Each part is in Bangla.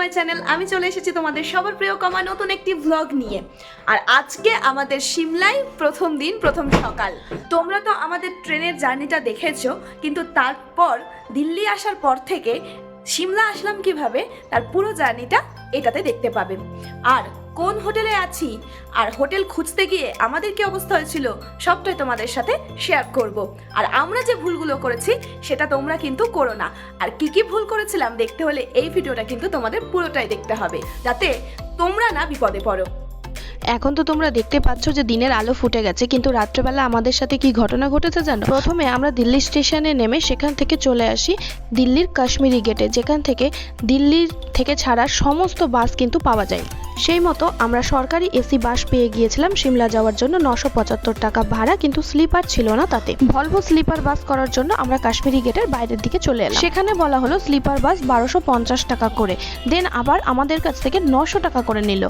মাই চ্যানেল, আমি চলে এসেছি তোমাদের সবার প্রিয় কমা নতুন একটি ভ্লগ নিয়ে। আর আজকে আমাদের সিমলাই প্রথম দিন, প্রথম সকাল। তোমরা তো আমাদের ট্রেনের জার্নিটা দেখেছ, কিন্তু তারপর দিল্লি আসার পর থেকে সিমলা আসলাম কীভাবে, তার পুরো জার্নিটা এটাতে দেখতে পাবে। আর কোন হোটেলে আছি? আর হোটেল খুঁজতে গিয়ে আমাদের কি অবস্থা হয়েছিল? সবটাই তোমাদের সাথে শেয়ার করব। আর আমরা যে ভুলগুলো করেছি, সেটা তোমরা কিন্তু করো না। আর কি কি ভুল করেছিলাম দেখতে হলে এই ভিডিওটা কিন্তু তোমাদের পুরোটাই দেখতে হবে। যাতে তোমরা না বিপদে পড়ো। এখন তো তোমরা দেখতে পাচ্ছ যে দিনের আলো ফুটে গেছে, কিন্তু রাত্রেবেলা আমাদের সাথে কি ঘটনা ঘটেছে জানো? প্রথমে আমরা দিল্লি স্টেশনে নেমে সেখান থেকে চলে আসি দিল্লির কাশ্মীরি গেটে, যেখান থেকে দিল্লির থেকে ছাড়া সমস্ত বাস কিন্তু পাওয়া যায়। সেই মতো আমরা সরকারি এসি বাস পেয়ে গিয়েছিলাম, সিমলা যাওয়ার জন্য নশো পঁচাত্তর টাকা ভাড়া, কিন্তু স্লিপার ছিল না তাতে। ভলভো স্লিপার বাস করার জন্য আমরা কাশ্মীরি গেটের বাইরের দিকে চলে এলাম। সেখানে বলা হলো, স্লিপার বাস বারোশো পঞ্চাশ টাকা করে। দেন আবার আমাদের কাছ থেকে নশো টাকা করে নিল।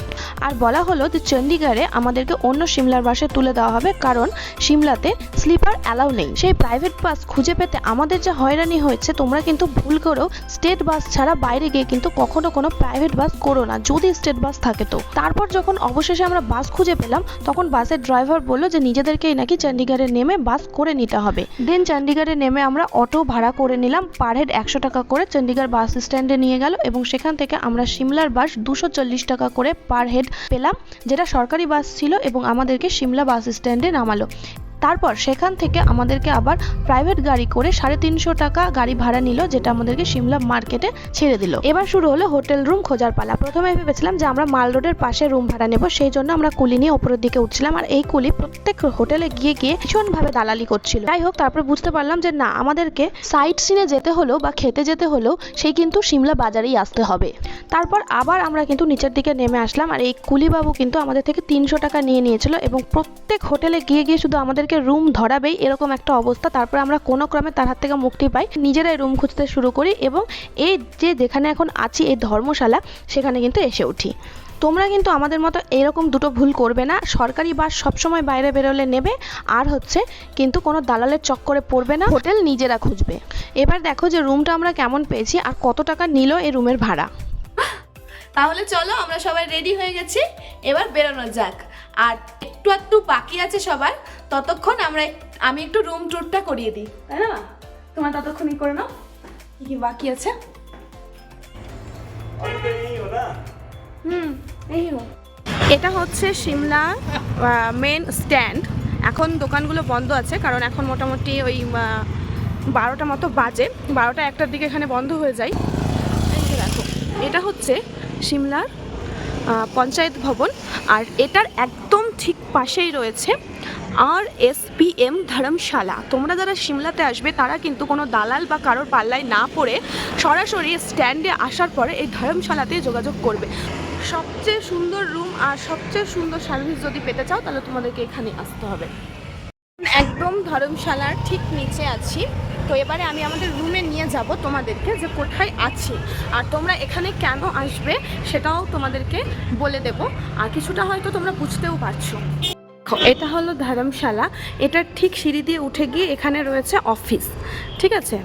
আর বলা হলো যে চণ্ডীগড়ে আমাদেরকে অন্য সিমলার বাসে তুলে দেওয়া হবে, কারণ সিমলাতে স্লিপার অ্যালাউ নেই। সেই প্রাইভেট বাস খুঁজে পেতে আমাদের যে হয়রানি হয়েছে, তোমরা কিন্তু ভুল করেও স্টেট বাস ছাড়া বাইরে গিয়ে কিন্তু কখনো কোনো প্রাইভেট বাস করো না, যদি স্টেট বাস থাকে তো। তারপর যখন অবশেষে আমরা বাস খুঁজে পেলাম, তখন বাসের ড্রাইভার বলল যে নিজেদেরকেই নাকি চণ্ডীগড়ে নেমে বাস করে নিতে হবে। দেন চণ্ডীগড়ে নেমে আমরা অটো ভাড়া করে নিলাম পার হেড একশো টাকা করে চণ্ডীগড় বাস স্ট্যান্ডে নিয়ে গেল এবং সেখান থেকে আমরা সিমলার বাস দুশো চল্লিশ টাকা করে পার হেড পেলাম, যেটা সরকারি বাস ছিল এবং আমাদেরকে সিমলা বাস স্ট্যান্ডে নামালো। তারপর সেখান থেকে আমাদেরকে আবার প্রাইভেট গাড়ি করে সাড়ে তিনশো টাকা গাড়ি ভাড়া নিল, যেটা আমাদেরকে সিমলা মার্কেটে ছেড়ে দিল। এবার শুরু হলো হোটেল রুম খোঁজার পালা। প্রথমে ভেবেছিলাম যে আমরা মাল রোডের পাশে রুম ভাড়া নেব, সেই জন্য আমরা কুলি নিয়ে ওপরের দিকে উঠছিলাম। আর এই কুলি প্রত্যেক হোটেলে গিয়ে গিয়ে ভীষণভাবে দালালি করছিল। যাই হোক, তারপর বুঝতে পারলাম যে না, আমাদেরকে সাইট সিনে যেতে হলেও বা খেতে যেতে হলেও সেই কিন্তু সিমলা বাজারেই আসতে হবে। তারপর আবার আমরা কিন্তু নিচের দিকে নেমে আসলাম। আর এই কুলিবাবু কিন্তু আমাদের থেকে তিনশো টাকা নিয়ে নিয়েছিল এবং প্রত্যেক হোটেলে গিয়ে গিয়ে শুধু আমাদেরকে রুম ধরাবেই এরকম একটা অবস্থা। তারপর আমরা কোনো ক্রমে তার হাত থেকে মুক্তি পাই। নিজেরাই রুম খুঁজতে শুরু করি এবং এই যে যেখানে এখন আছি, এই ধর্মশালা, সেখানে কিন্তু এসে উঠি। তোমরা কিন্তু আমাদের মতো এরকম দুটো ভুল করবে না। সরকারি বাস সবসময় বাইরে বেরোলে নেবে। আর হচ্ছে কিন্তু কোনো দালালের চক্করে পড়বে না। হোটেল নিজেরা খুঁজবে। এবার দেখো যে রুমটা আমরা কেমন পেয়েছি আর কত টাকা নিল এই রুমের ভাড়া। তাহলে চলো, আমরা সবাই রেডি হয়ে গেছি। এবার বেরোনো যাক। আর একটু একটু বাকি আছে সবার। ততক্ষণ আমরা আমি একটু রুম ট্যুরটা করিয়ে দিই, তাই না? তোমার ততক্ষণই করে নাও। কি কি বাকি আছে? হুম, এই। এটা হচ্ছে সিমলা মেন স্ট্যান্ড এখন দোকানগুলো বন্ধ আছে, কারণ এখন মোটামুটি ওই বারোটা মতো বাজে। বারোটা একটার দিকে এখানে বন্ধ হয়ে যায়। দেখো, এটা হচ্ছে সিমলার পঞ্চায়েত ভবন। আর এটার একদম ঠিক পাশেই রয়েছে আর এস পি এম ধর্মশালা তোমরা যারা সিমলাতে আসবে, তারা কিন্তু কোনো দালাল বা কারোর পাল্লায় না পড়ে সরাসরি স্ট্যান্ডে আসার পরে এই ধর্মশালাতে যোগাযোগ করবে। সবচেয়ে সুন্দর রুম আর সবচেয়ে সুন্দর সার্ভিস যদি পেতে চাও, তাহলে তোমাদেরকে এখানে আসতে হবে। একদম ধর্মশালার ঠিক নিচে আছি। তো এবারে আমি আমাদের রুমে নিয়ে যাব তোমাদেরকে যে কোথায় আছি। আর তোমরা এখানে কেন আসবে, সেটাও তোমাদেরকে বলে দেব। আর কিছুটা হয়তো তোমরা বুঝতেও পারছ। এটা হলো ধর্মশালা। এটার ঠিক সিঁড়ি দিয়ে উঠে গিয়ে এখানে রয়েছে অফিস। ঠিক আছে?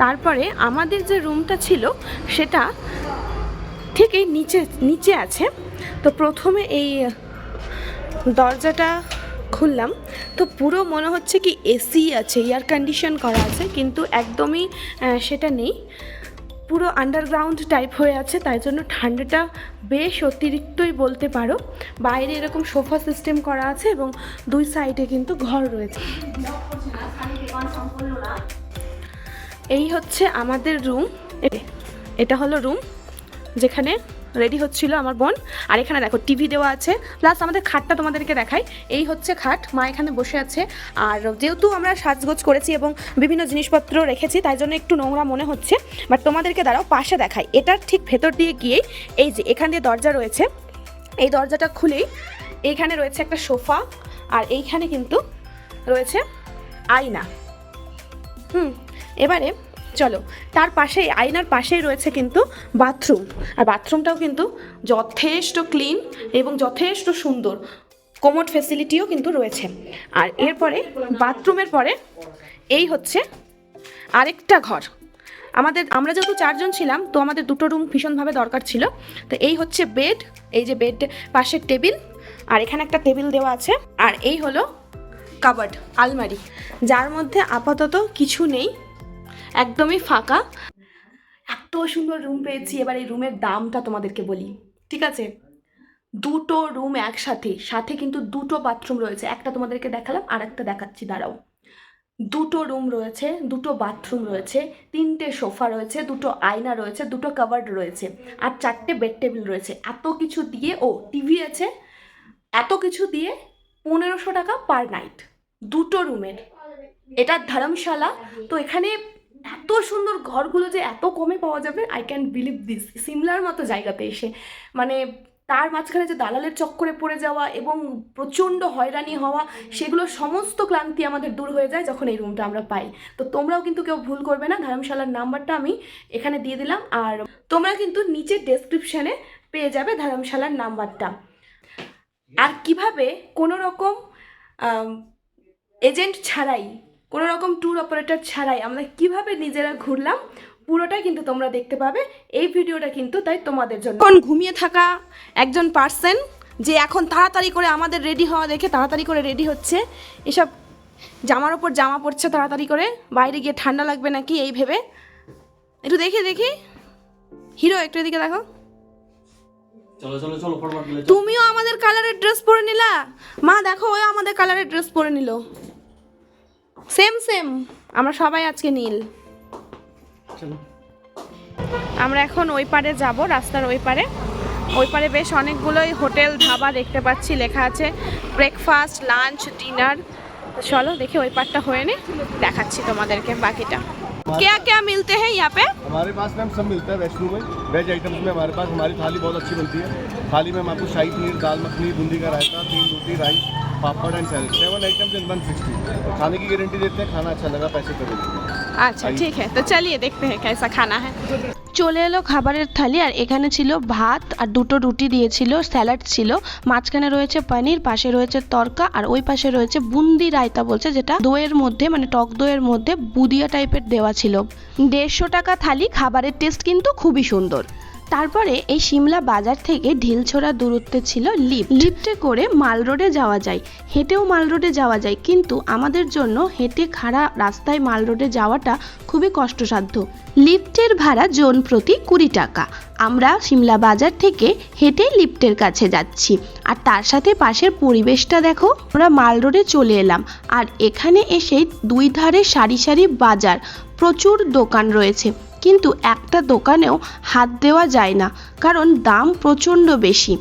তারপরে আমাদের যে রুমটা ছিল, সেটা ঠিক এই নিচে নিচে আছে। তো প্রথমে এই দরজাটা খুললাম। তো পুরো মনে হচ্ছে কি এসি আছে, এয়ার কন্ডিশন করা আছে, কিন্তু একদমই সেটা নেই। পুরো আন্ডারগ্রাউন্ড টাইপ হয়ে আছে, তাই জন্য ঠান্ডাটা বেশ অতিরিক্তই বলতে পারো। বাইরে এরকম সোফা সিস্টেম করা আছে এবং দুই সাইডে কিন্তু ঘর রয়েছে। এই হচ্ছে আমাদের রুম এটা হলো রুম যেখানে রেডি হচ্ছিল আমার বোন। আর এখানে দেখো, টিভি দেওয়া আছে। প্লাস আমাদের খাটটা তোমাদেরকে দেখাই। এই হচ্ছে খাট, মা এখানে বসে আছে। আর যেহেতু আমরা সাজগোজ করেছি এবং বিভিন্ন জিনিসপত্র রেখেছি, তাই জন্য একটু নোংরা মনে হচ্ছে। বাট তোমাদেরকে দাঁড়াও, পাশে দেখাই। এটার ঠিক ভেতর দিয়ে গিয়েই, এই যে এখান দিয়ে দরজা রয়েছে। এই দরজাটা খুলেই এইখানে রয়েছে একটা সোফা। আর এইখানে কিন্তু রয়েছে আয়না। হুম, এবারে চলো, তার পাশেই, আয়নার পাশেই রয়েছে কিন্তু বাথরুম। আর বাথরুমটাও কিন্তু যথেষ্ট ক্লিন এবং যথেষ্ট সুন্দর। কোমোড ফেসিলিটিও কিন্তু রয়েছে। আর এরপরে, বাথরুমের পরে, এই হচ্ছে আরেকটা ঘর। আমাদের, আমরা যেহেতু চারজন ছিলাম, তো আমাদের দুটো রুম ভীষণভাবে দরকার ছিল। তো এই হচ্ছে বেড এই যে বেড পাশের টেবিল আর এখানে একটা টেবিল দেওয়া আছে। আর এই হলো কাবার্ড আলমারি। যার মধ্যে আপাতত কিছু নেই। একদমই ফাঁকা। এত সুন্দর রুম পেয়েছি, এবার এই রুমের দামটা তোমাদেরকে বলি, ঠিক আছে? দুটো রুম একসাথে, সাথে কিন্তু দুটো বাথরুম রয়েছে। একটা তোমাদেরকে দেখালাম আর একটা দেখাচ্ছি, দাঁড়াও। দুটো রুম রয়েছে, দুটো বাথরুম রয়েছে, তিনটে সোফা রয়েছে, দুটো আয়না রয়েছে, দুটো কাভার্ড রয়েছে, আর চারটে বেড টেবিল রয়েছে। এত কিছু দিয়ে, ও টিভি আছে, এত কিছু দিয়ে পনেরোশো টাকা পার নাইট দুটো রুমের এটা ধর্মশালা, তো এখানে এত সুন্দর ঘরগুলো যে এত কমে পাওয়া যাবে আই ক্যান বিলিভ দিস সিমলার মতো জায়গাতে এসে। মানে তার মাঝখানে যে দালালের চক্করে পড়ে যাওয়া এবং প্রচণ্ড হয়রানি হওয়া, সেগুলো সমস্ত ক্লান্তি আমাদের দূর হয়ে যায় যখন এই রুমটা আমরা পাই। তো তোমরাও কিন্তু কেউ ভুল করবে না, ধর্মশালার নাম্বারটা আমি এখানে দিয়ে দিলাম। আর তোমরা কিন্তু নিচে ডেসক্রিপশানে পেয়ে যাবে ধর্মশালার নাম্বারটা। আর কীভাবে কোনো রকম এজেন্ট ছাড়াই কোনো রকম ট্যুর অপারেটর ছাড়াই আমরা কীভাবে নিজেরা ঘুরলাম পুরোটাই কিন্তু তোমরা দেখতে পাবে। এই ভিডিওটা কিন্তু তাই তোমাদের জন্য। এখন ঘুমিয়ে থাকা একজন পার্সন যে এখন তাড়াতাড়ি করে আমাদের রেডি হওয়া দেখে তাড়াতাড়ি করে রেডি হচ্ছে। এসব জামার ওপর জামা পড়ছে তাড়াতাড়ি করে বাইরে গিয়ে ঠান্ডা লাগবে নাকি এই ভেবে। একটু দেখি দেখি। হিরো একটু এদিকে দেখো। তুমিও আমাদের কালারের ড্রেস পরে নিলা? মা দেখো ওই আমাদের কালারের ড্রেস পরে নিল। সেম সেম আমরা সবাই আজকে নীল। আমরা এখন ওই পারে যাব রাস্তার ওই পারে। ওই পারে বেশ অনেকগুলোই হোটেল ধাবা দেখতে পাচ্ছি লেখা আছে ব্রেকফাস্ট লাঞ্চ ডিনার চলো দেখি ওই পারটা হয়ে নি দেখাচ্ছি তোমাদেরকে বাকিটা। কে কে মিলতে হ্যাঁ ইয়াপে? हमारे पास मैम सब मिलता है वैष्णो में। वेज आइटम्स में हमारे पास, हमारी थाली बहुत अच्छी बनती है। थाली में हम आपको शाही पनीर, दाल मखनी, बूंदी का रायता, तीन रोटी rice papad and salad seven items in one sixty खाने की गारंटी देते हैं, खाना अच्छा लगा, पैसे कभी আচ্ছা ঠিক হ্যাঁ তো চালিয়ে দেখতে হ্যাঁ কেসা খানা হ্যাঁ চলে এলো খাবারের থালি আর এখানে ছিল ভাত আর দুটো রুটি দিয়েছিল স্যালাড ছিল। মাঝখানে রয়েছে পানির পাশে রয়েছে তরকা আর ওই পাশে রয়েছে বুন্দি রায়তা বলছে যেটা দইয়ের মধ্যে মানে টক দইয়ের মধ্যে বুদিয়া টাইপের দেওয়া ছিল। দেড়শো টাকা থালি খাবারের টেস্ট কিন্তু খুবই সুন্দর। তারপরে এই সিমলা বাজার থেকে ঢিলছোড়া দূরত্বে ছিল লিফট। লিফটে করে মাল রোডে যাওয়া যায়। হেঁটেও মাল রোডে যাওয়া যায়। কিন্তু আমাদের জন্য হেঁটে খাড়া রাস্তায় মাল রোডে যাওয়াটা খুবই কষ্টসাধ্য। লিফটের ভাড়া জন প্রতি কুড়ি টাকা। আমরা সিমলা বাজার থেকে হেঁটে লিফটের কাছে যাচ্ছি। আর তার সাথে পাশের পরিবেশটা দেখো। আমরা মাল রোডে চলে এলাম। আর এখানে এসে দুই ধারে সারি সারি বাজার। প্রচুর দোকান রয়েছে। কিন্তু একটা দোকানেও হাত দেওয়া যায় না, কারণ দাম প্রচণ্ড বেশি।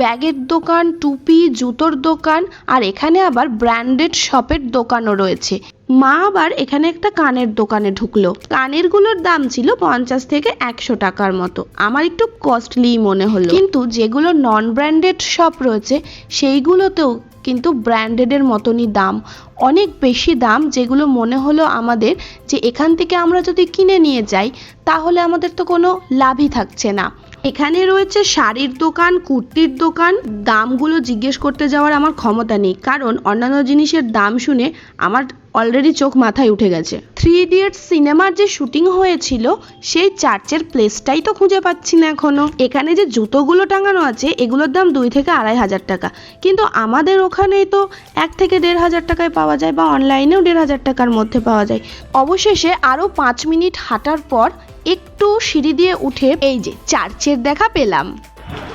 ব্যাগের দোকান, টুপি, জুতোর দোকান, আর এখানে আবার ব্র্যান্ডেড শপের দোকানও রয়েছে। মা আবার এখানে একটা কানের দোকানে ঢুকলো। কানেরগুলোর দাম ছিল পঞ্চাশ থেকে একশো টাকার মতো। আমার একটু কস্টলি মনে হলো। কিন্তু যেগুলো নন ব্র্যান্ডেড শপ রয়েছে, সেইগুলোতেও কিন্তু ব্র্যান্ডেডের মতনই দাম। অনেক বেশি দাম, যেগুলো মনে হলো আমাদের যে এখান থেকে আমরা যদি কিনে নিয়ে যাই, তাহলে আমাদের তো কোনো লাভই থাকছে না। এখানে রয়েছে শাড়ির দোকান, কুর্তির দোকান। দামগুলো জিজ্ঞেস করতে যাওয়ার আমার ক্ষমতা নেই। কারণ অন্যান্য জিনিসের দাম শুনে আমার অলরেডি চোখ মাথায় উঠে গেছে। থ্রি ইডিয়টস সিনেমার যে শুটিং হয়েছিল, সেই চার্চের প্লেসটাই তো খুঁজে পাচ্ছি না এখনও। এখানে যে জুতোগুলো টাঙানো আছে, এগুলোর দাম দুই থেকে আড়াই হাজার টাকা। কিন্তু আমাদের ওখানে তো এক থেকে দেড় হাজার টাকায় পাওয়া যায় বা অনলাইনেও দেড় হাজার টাকার মধ্যে পাওয়া যায়। অবশেষে আরও পাঁচ মিনিট হাঁটার পর একটু সিঁড়ি দিয়ে উঠে এই যে চার্চের দেখা পেলাম।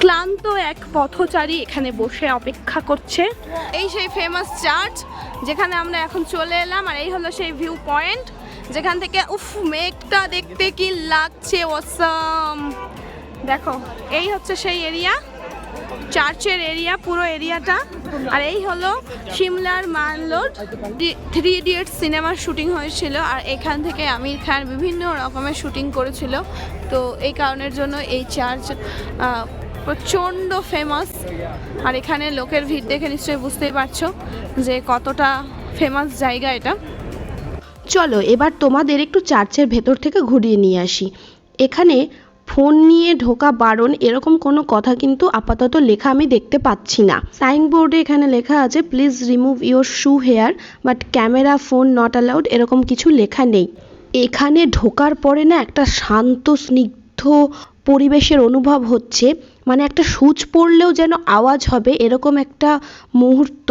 ক্লান্ত এক পথচারী এখানে বসে অপেক্ষা করছে। এই সেই ফেমাস চার্চ, যেখানে আমরা এখন চলে এলাম, আর এই হলো সেই ভিউ পয়েন্ট যেখান থেকে, উফ, মেঘটা দেখতে কি লাগছে অসম দেখো, এই হচ্ছে সেই এরিয়া চার্চের এরিয়া, পুরো এরিয়াটা। আর এই হলো সিমলার মানলোড থ্রি ইডিয়টস সিনেমার শুটিং হয়েছিল, আর এখান থেকে আমির খান বিভিন্ন রকমের শুটিং করেছিল। তো এই কারণের জন্য এই চার্চ প্রচণ্ড ফেমাস আর এখানে লোকের ভিড় দেখে নিশ্চয়ই বুঝতেই পারছ যে কতটা ফেমাস জায়গা এটা। চলো, এবার তোমাদের একটু চার্চের ভেতর থেকে ঘুরিয়ে নিয়ে আসি। এখানে ফোন নিয়ে ঢোকা বারণ, এরকম কোনো কথা কিন্তু আপাতত লেখা আমি দেখতে পাচ্ছি না। সাইনবোর্ডে এখানে লেখা আছে, please remove your shoe here, but camera, phone not allowed, এরকম কিছু লেখা নেই। এখানে ঢোকার পরে না একটা শান্ত, স্নিগ্ধ পরিবেশের অনুভব হচ্ছে মানে একটা সুচ পড়লেও যেন আওয়াজ হবে, এরকম একটা মুহূর্ত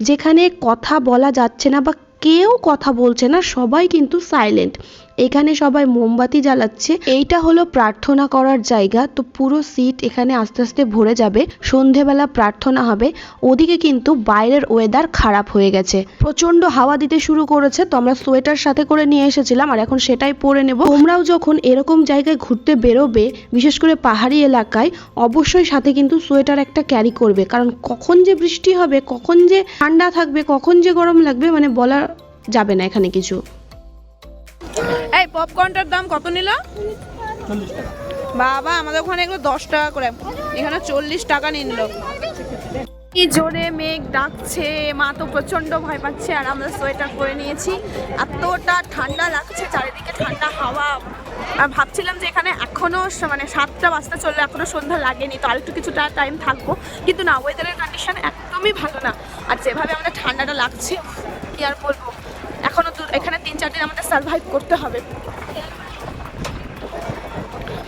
যেখানে কথা বলা যাচ্ছে না বা কেউ কথা বলছে না, সবাই কিন্তু সাইলেন্ট এখানে সবাই মোমবাতি জ্বালাচ্ছে। এইটা হলো প্রার্থনা করার জায়গা। তো পুরো সিট এখানে আস্তে আস্তে ভরে যাবে। সন্ধেবেলা প্রার্থনা হবে। ওদিকে কিন্তু বাইরের ওয়েদার খারাপ হয়ে গেছে। প্রচণ্ড হাওয়া দিতে শুরু করেছে। তো আমরা সোয়েটার সাথে করে নিয়ে এসেছিলাম আর এখন সেটাই পরে নেব। তোমরাও যখন এরকম জায়গায় ঘুরতে বেরোবে, বিশেষ করে পাহাড়ি এলাকায়, অবশ্যই সাথে কিন্তু সোয়েটার একটা ক্যারি করবে। কারণ কখন যে বৃষ্টি হবে, কখন যে ঠান্ডা থাকবে, কখন যে গরম লাগবে মানে বলা যাবে না এখানে কিছু। পপকর্নটার দাম কত নিল? বাবা, আমাদের ওখানে এগুলো দশ টাকা করে। এখানে চল্লিশ টাকা নিয়ে নিল। কি জোরে মেঘ ডাকছে। মা তো প্রচণ্ড ভয় পাচ্ছে, আর আমরা সোয়েটার পরে নিয়েছি। এতটা ঠান্ডা লাগছে, চারিদিকে ঠান্ডা হাওয়া। আর ভাবছিলাম যে এখানে এখনও স- মানে সাতটা বাজতে চললে এখনও সন্ধ্যা লাগেনি, তো আরেকটু কিছুটা টাইম থাকব। কিন্তু না ওয়েদারের কন্ডিশন একদমই ভালো না। আর যেভাবে আমাদের ঠান্ডাটা লাগছে, কি আর বলব? এখনও এখানে তিন চার দিন আমাদের সার্ভাইভ করতে হবে।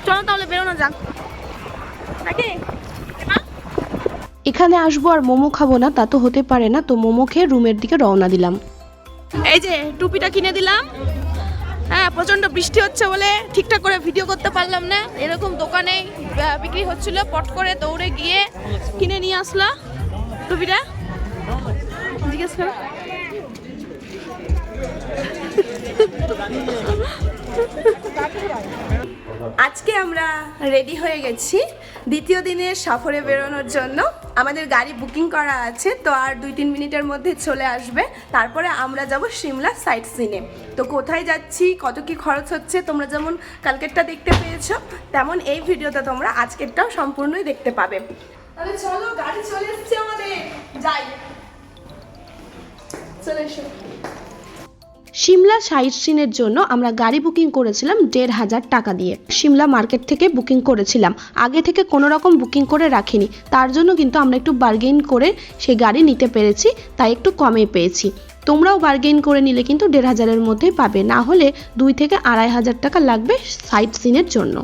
চলো তাহলে বেরোনো যাক। নাকি? এখানে আসব আর মোমো খাব না তা তো হতে পারে না তো মোমো খেয়ে রুমের দিকে রওনা দিলাম। এই যে টুপিটা কিনে দিলাম। হ্যাঁ প্রচণ্ড বৃষ্টি হচ্ছে বলে ঠিকঠাক করে ভিডিও করতে পারলাম না। এরকম দোকানে বিক্রি হচ্ছিল পট করে দৌড়ে গিয়ে কিনে নিয়ে আসলা। টুপিটা? জিজ্ঞেস করো। আজকে আমরা রেডি হয়ে গেছি। দ্বিতীয় দিনের সফরে বেরোনোর জন্য। আমাদের গাড়ি বুকিং করা আছে, তো আর দুই তিন মিনিটের মধ্যে চলে আসবে। তারপরে আমরা যাব সিমলা সাইট সিনে তো কোথায় যাচ্ছি, কত কি খরচ হচ্ছে, তোমরা যেমন কালকেরটা দেখতে পেয়েছ, তেমন এই ভিডিওটা তোমরা আজকেরটাও সম্পূর্ণই দেখতে পাবে। তাহলে চলো, গাড়ি চলে এসছে আমাদের। যাই। চলে এসো। সিমলা সাইট সিনের জন্য আমরা গাড়ি বুকিং করেছিলাম দেড় হাজার টাকা দিয়ে। সিমলা মার্কেট থেকে বুকিং করেছিলাম। আগে থেকে কোনো রকম বুকিং করে রাখিনি। তার জন্য কিন্তু আমরা একটু বার্গেন করে সেই গাড়ি নিতে পেরেছি, তাই একটু কমে পেয়েছি। তোমরাও বার্গেন করে নিলে কিন্তু দেড় হাজারের মধ্যেই পাবে। না হলে দুই থেকে আড়াই হাজার টাকা লাগবে সাইট সিনের জন্য।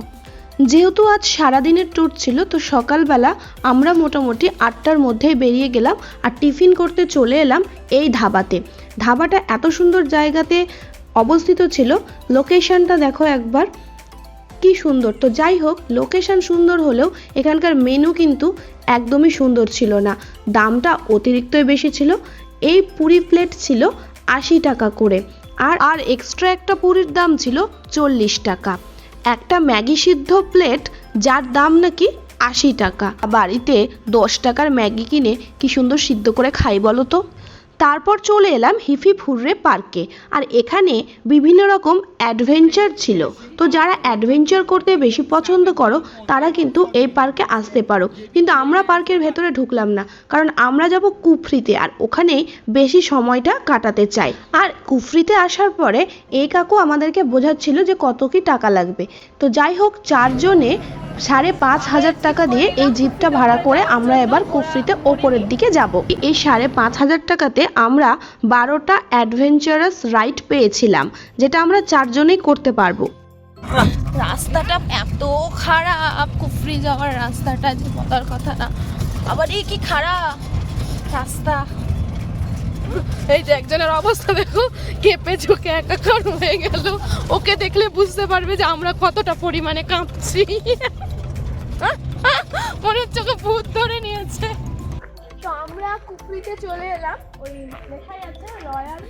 যেহেতু আজ সারাদিনের ট্যুর ছিল, তো সকালবেলা আমরা মোটামুটি আটটার মধ্যেই বেরিয়ে গেলাম আর টিফিন করতে চলে এলাম এই ধাবাতে। ধাবাটা এত সুন্দর জায়গাতে অবস্থিত ছিল। লোকেশনটা দেখো একবার। কি সুন্দর। তো যাই হোক, লোকেশন সুন্দর হলেও এখানকার মেনু কিন্তু একদমই সুন্দর ছিল না। দামটা অতিরিক্তই বেশি ছিল। এই পুরি প্লেট ছিল আশি টাকা করে। আর আর এক্সট্রা একটা পুরীর দাম ছিল চল্লিশ টাকা। একটা ম্যাগি সিদ্ধ প্লেট যার দাম নাকি আশি টাকা। বাড়িতে দশ টাকার ম্যাগি কিনে কি সুন্দর সিদ্ধ করে খাই বলো তো? তারপর চলে এলাম হিফি ফুররে পার্কে। আর এখানে বিভিন্ন রকম অ্যাডভেঞ্চার ছিল। তো যারা অ্যাডভেঞ্চার করতে বেশি পছন্দ করো, তারা কিন্তু এই পার্কে আসতে পারো। কিন্তু আমরা পার্কের ভেতরে ঢুকলাম না, কারণ আমরা যাব কুফরিতে আর ওখানেই বেশি সময়টা কাটাতে চাই। আর কুফরিতে আসার পরে এই কাকু আমাদেরকে বোঝাচ্ছিল যে কত কি টাকা লাগবে। তো যাই হোক চারজনে সাড়ে পাঁচ হাজার টাকা দিয়ে এই জিপটা ভাড়া করে আমরা এবার কুফরিতে ওপরের দিকে যাব। এই সাড়ে পাঁচ হাজার টাকাতে আমরা বারোটা অ্যাডভেঞ্চারাস রাইড পেয়েছিলাম, যেটা আমরা চারজনেই করতে পারব। রাস্তাটা এত খারাপ কুফরি যাওয়ার রাস্তাটা যে বলার কথা না। আবার এই কি খারাপ? রাস্তা। এই যে একজনের অবস্থা দেখো কেঁপে ঝুঁকে একাকার হয়ে গেল। ওকে দেখলে বুঝতে পারবে যে আমরা কতটা পরিমাণে কাঁপছি। মনে হচ্ছে ওকে ভূত ধরে নিয়েছে। তো আমরা কুফরিতে চলে এলাম ওই লেখাই আছে রয়্যাল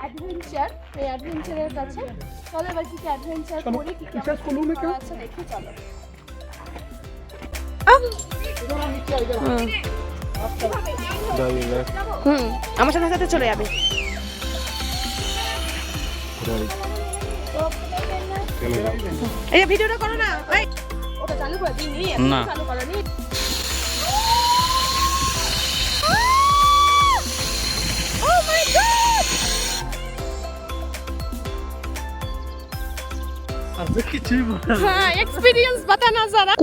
অ্যাডভেঞ্চার এই অ্যাডভেঞ্চারের কাছে। চলো এবার কি কি অ্যাডভেঞ্চার করি কি কি আমার দেখি চলো। হুম আমার সাথে সাথে চলে যাবে। এই ভিডিওটা করো না ওটা চালু করে দিই না। চালু করো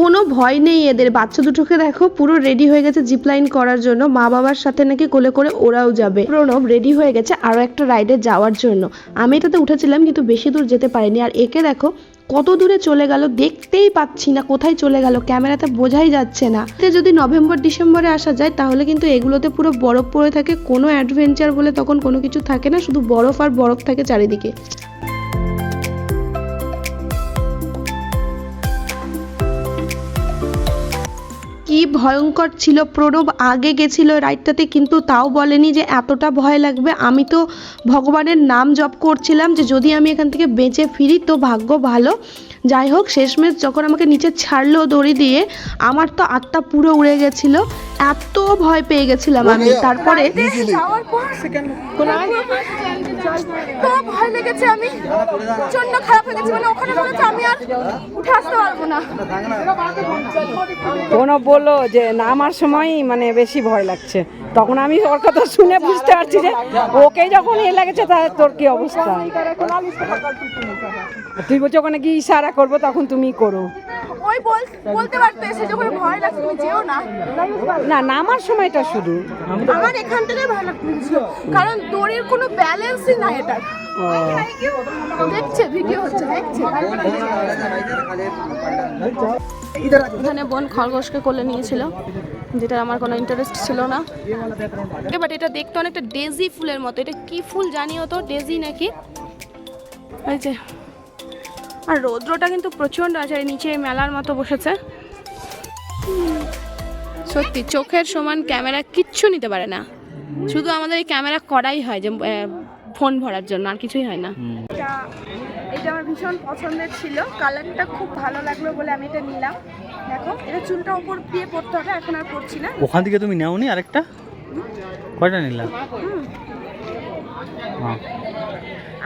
কোনো ভয় নেই এদের, বাচ্চা দুটোকে দেখো, পুরো রেডি হয়ে গেছে জিপ লাইন করার জন্য। মা বাবার সাথে নাকি কোলে করে ওরাও যাবে। প্রণব রেডি হয়ে গেছে আরও একটা রাইডে যাওয়ার জন্য। আমি এটাতে উঠেছিলাম, কিন্তু বেশি দূর যেতে পারিনি। আর একে দেখো, কত দূরে চলে গেল, দেখতেই পাচ্ছি না কোথায় চলে গেল। ক্যামেরাতে বোঝাই যাচ্ছে না। যদি নভেম্বর, ডিসেম্বরে আসা যায়, তাহলে কিন্তু এগুলোতে পুরো বরফ পড়ে থাকে। কোনো অ্যাডভেঞ্চার বলে তখন কোনো কিছু থাকে না, শুধু বরফ আর বরফ থাকে চারিদিকে। ভয়ঙ্কর ছিল, প্রণব আগে গেছিল রাইডটাতে, কিন্তু তাও বলেনি যে এতটা ভয় লাগবে। আমি তো ভগবানের নাম জপ করছিলাম যে যদি আমি এখান থেকে বেঁচে ফিরি, তো ভাগ্য ভালো। যাই হোক শেষমেশ যখন আমাকে নিচে ছাড়লো দড়ি দিয়ে আমার তো আত্মা পুরো উড়ে গেছিল। এত ভয় পেয়ে গেছিলাম আমি। তারপরে ভয় লেগেছে আমি। জন্য খারাপ হয়ে গেছে। মানে ওখানে আমি আর উঠে আসতে পারব না। কোনো বলল যে নামার সময় মানে বেশি ভয় লাগছে। তখন আমি ওর কথা শুনে বুঝতে পারছি যে ওকে যখন এ লেগেছে তাহলে তোর কি অবস্থা? তুই বলছো ওখানে কি ইশারা করব, তখন তুমি করো। বল বলতে পারতো এসে যখন ভয় লাগছে তুমি যেও না। না নামার সময়টা শুধু। আমার এখান থেকে ভয় লাগছিল কারণ দড়ির কোনো ব্যালেন্সই নাই এটার। দেখছে ভিডিও হচ্ছে দেখছে। এখানে বোন খরগোশকে কোলে নিয়েছিল যেটা আমার কোনো ইন্টারেস্ট ছিল না। বাট এটা দেখতে অনেকটা ডেজি ফুলের মতো। এটা কি ফুল জানিও তো? ডেজি নাকি? এই যে আর রৌদ্রটা কিন্তু প্রচণ্ড আছে আর নিচে মেলার মতো বসেছে। সত্যি চোখের সমান ক্যামেরা কিচ্ছু নিতে পারে না। শুধু আমাদের এই ক্যামেরা করাই হয় যে ফোন ভরার জন্য আর কিছুই হয় না। এটা এটা আমার ভীষণ পছন্দের ছিল। কালারটা খুব ভালো লাগল বলে আমি এটা নিলাম। দেখো এটা চুলটা উপর দিয়ে পড়তে হবে এখন আর পড়ছি না। ওখান থেকে তুমি নেওনি আরেকটা? কয়টা নিলাম হ্যাঁ।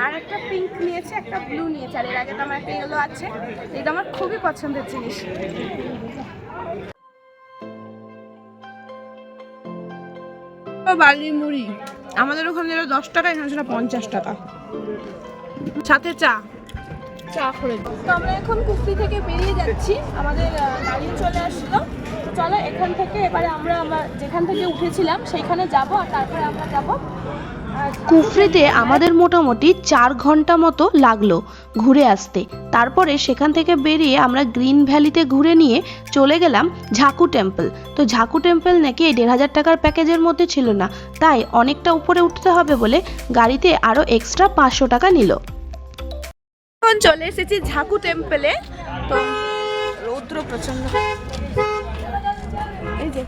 আর একটা পিঙ্ক নিয়েছে একটা ব্লু নিয়েছে আর এর আগে তো আমার একটা ইয়েলো আছে। এটা আমার খুবই পছন্দের জিনিস। বালি মুড়ি। আমাদের ওখানে যেটা দশ টাকা এখানে সেটা পঞ্চাশ টাকা। সাথে চা। চা করে তো আমরা এখন কুস্তি থেকে বেরিয়ে যাচ্ছি। আমাদের গাড়ি চলে আসলো। চলো এখান থেকে এবারে আমরা আমরা যেখান থেকে উঠেছিলাম সেইখানে যাব আর তারপরে আমরা যাব। কুফরিতে আমাদের মোটামুটি চার ঘণ্টা মতো লাগল ঘুরে আসতে। তারপরে সেখান থেকে বেরিয়ে আমরা গ্রিন ভ্যালিতে ঘুরে নিয়ে চলে গেলাম ঝাকু টেম্পল। তো ঝাকু টেম্পল নাকি এই দেড় হাজার টাকার প্যাকেজের মধ্যে ছিল না, তাই অনেকটা উপরে উঠতে হবে বলে গাড়িতে আরও এক্সট্রা পাঁচশো টাকা নিল। এখন চলে এসেছি ঝাকু টেম্পলে। তো রৌদ্র প্রচণ্ড এই যে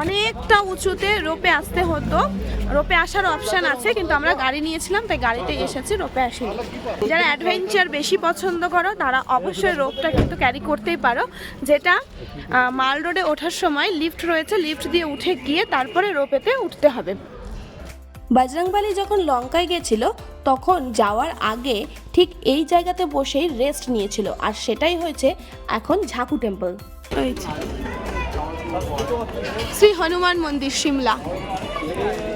অনেকটা উঁচুতে রোপে আসতে হতো। রোপে আসার অপশন আছে কিন্তু আমরা গাড়ি নিয়েছিলাম তাই গাড়িতে এসেছি রোপে আসিনি। যারা অ্যাডভেঞ্চার বেশি পছন্দ করো তারা অবশ্যই রোপটা কিন্তু ক্যারি করতেই পারো। যেটা মাল রোডে ওঠার সময় লিফট রয়েছে লিফট দিয়ে উঠে গিয়ে তারপরে রোপেতে উঠতে হবে। বজরংবালি যখন লঙ্কায় গেছিল তখন যাওয়ার আগে ঠিক এই জায়গাতে বসেই রেস্ট নিয়েছিল। আর সেটাই হয়েছে এখন ঝাকু টেম্পল। শ্রী হনুমান মন্দির, শিমলা।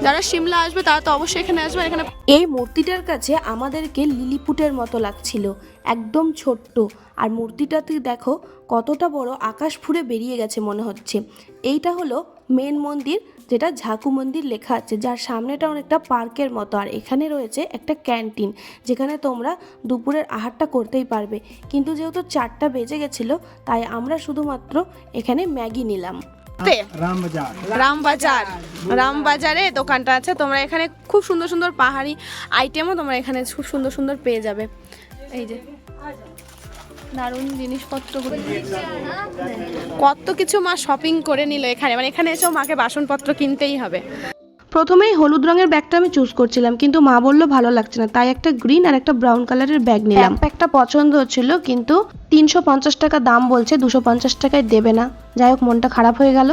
যারা শিমলা আসবে, তারা তো অবশ্যই এখানে আসবে এখানে এই মূর্তিটার কাছে আমাদেরকে লিলিপুটের মতো লাগছিল, একদম ছোট্ট। আর মূর্তিটাতে দেখো কতটা বড় আকাশ ফুঁড়ে বেরিয়ে গেছে মনে হচ্ছে। এইটা হলো মেন মন্দির যেটা ঝাকু মন্দির লেখা আছে যার সামনেটা অনেকটা পার্কের মতো। আর এখানে রয়েছে একটা ক্যান্টিন যেখানে তোমরা দুপুরের আহারটা করতেই পারবে। কিন্তু যেহেতু চারটা বেজে গেছিল তাই আমরা শুধুমাত্র এখানে ম্যাগি নিলাম। রামবাজার। রামবাজারে। দোকানটা আছে তোমরা এখানে খুব সুন্দর সুন্দর পাহাড়ি আইটেমও তোমরা এখানে খুব সুন্দর সুন্দর পেয়ে যাবে। এই যে। দারুণ জিনিসপত্রগুলো কত কিছু মা শপিং করে নিল এখানে। মানে এখানে এসেও মাকে বাসনপত্র কিনতেই হবে। প্রথমেই হলুদ রঙের ব্যাগটা আমি চুজ করছিলাম কিন্তু মা বলল ভালো লাগছে না তাই একটা গ্রিন আর একটা ব্রাউন কালারের ব্যাগ নিলাম। একটা পছন্দ হচ্ছিল কিন্তু তিনশো পঞ্চাশ টাকা দাম বলছে দুশো পঞ্চাশ টাকায় দেবে না। যাই হোক মনটা খারাপ হয়ে গেল।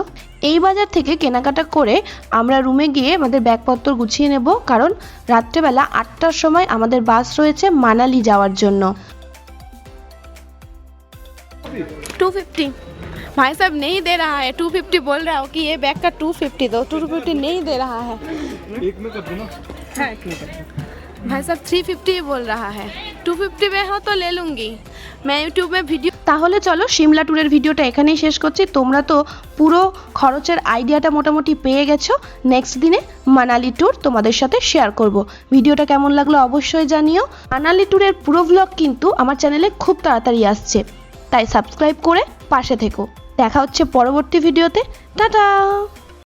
এই বাজার থেকে কেনাকাটা করে আমরা রুমে গিয়ে আমাদের ব্যাগপত্র গুছিয়ে নেব কারণ রাত্রেবেলা আটটার সময় আমাদের বাস রয়েছে মানালি যাওয়ার জন্য। टू फिफ्टी भाई साहब नहीं दे रहा है टू फिफ्टी बोल रहा हो कि ये बैग का टू फिफ्टी दो टू फिफ्टी नहीं दे रहा है भाई साहब थ्री फिफ्टी बोल रहा है टू फिफ्टी में हो तो ले लूँगी मैं यूट्यूब में वीडियो তাহলে চলো সিমলা ট্যুরের ভিডিওটা এখানেই শেষ করছি তোমরা তো পুরো খরচের আইডিয়াটা মোটামুটি পেয়ে গেছো নেক্সট দিনে মানালি ট্যুর তোমাদের সাথে শেয়ার করব ভিডিওটা কেমন লাগলো অবশ্যই জানিও মানালি ট্যুরের পুরো ভ্লগ কিন্তু আমার চ্যানেলে খুব তাড়াতাড়ি আসছে তাই সাবস্ক্রাইব করে পাশে থেকো। দেখা হচ্ছে পরবর্তী ভিডিওতে। টাটা!